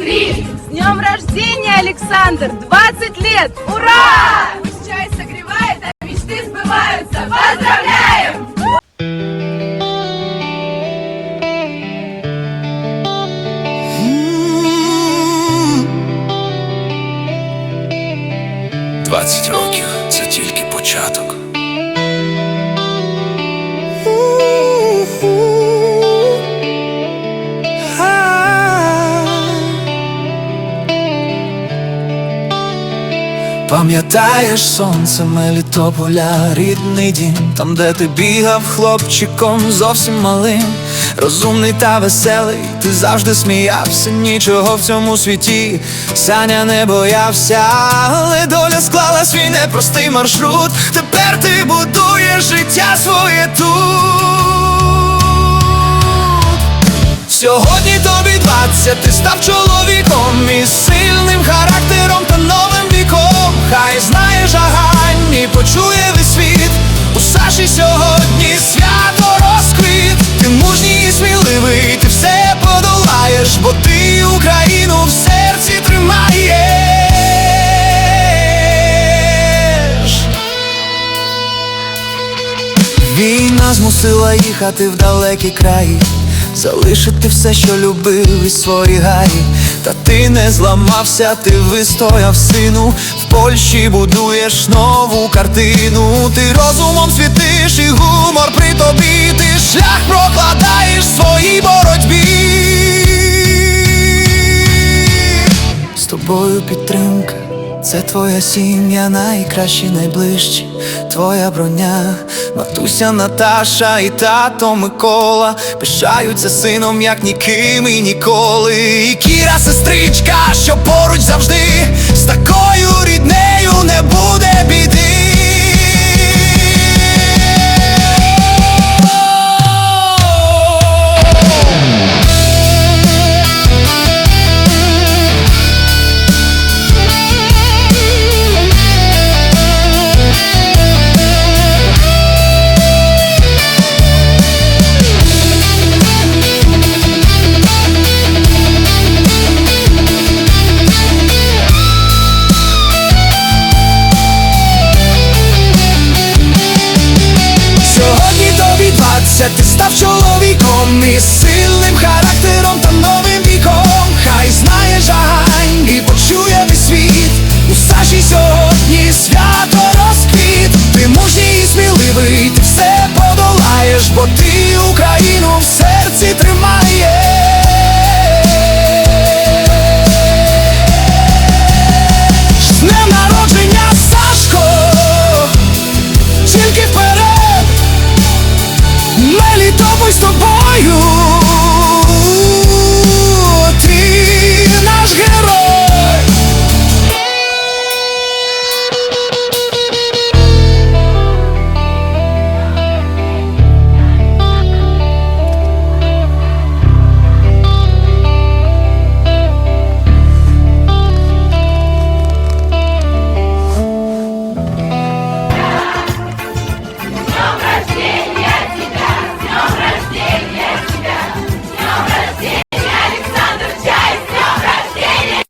С днем рождения, Александр! 20 лет! Ура! Пам'ятаєш сонце Мелітополя, рідний дім, там, де ти бігав хлопчиком зовсім малим, розумний та веселий, ти завжди сміявся, нічого в цьому світі, Саня не боявся, але доля склала свій непростий маршрут. Тепер ти будуєш життя своє тут. Сьогодні тобі 20, ти став чоловіком із сильним характером та новим почує весь світ. У Саші сьогодні свято розквіт. Ти мужній і сміливий, ти все подолаєш, бо ти Україну в серці тримаєш. Війна змусила їхати в далекі краї, залишити все, що любив і свої гаї. Та ти не зламався, ти вистояв сину. В Польщі будуєш нову картину. Ти розумом світиш і гумор при тобі. Ти шлях прокладаєш своїй боротьбі. З тобою підтримка, це твоя сім'я, найкращі, найближчі, твоя броня, матуся Наташа і тато Микола пишаються сином, як ніким і ніколи. І Кіра, сестричка, що поруч завжди,